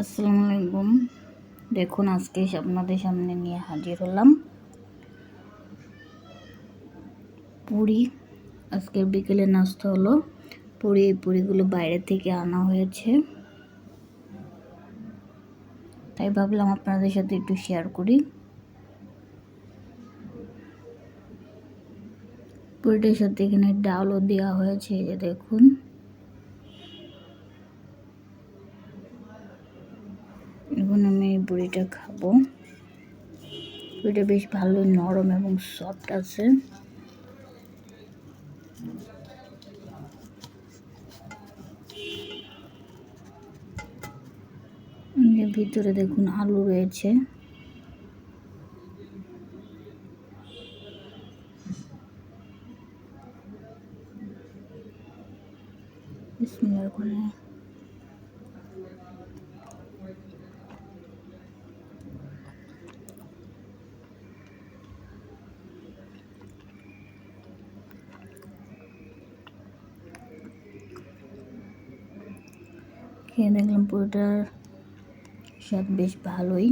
আসসালামু আলাইকুম। দেখুন, আজকে আপনাদের সামনে নিয়ে হাজির হলাম পুরি। আজকের বিকেলে নাস্তা হলো। পুরি, এই পুরিগুলো বাইরে থেকে আনা হয়েছে। তাই ভাবলাম আপনাদের সাথে একটু শেয়ার করি। পুরিটার সাথে এখানে ডালও দেওয়া হয়েছে যে দেখুন। এখন আমি এই বুড়িটা খাব। বুড়িটা বেশ ভালো নরম এবং সফট আছে। ভিতরে দেখুন আলু রয়েছে। খেয়ে দেখলাম পুরোটার স্বাদ বেশ ভালোই।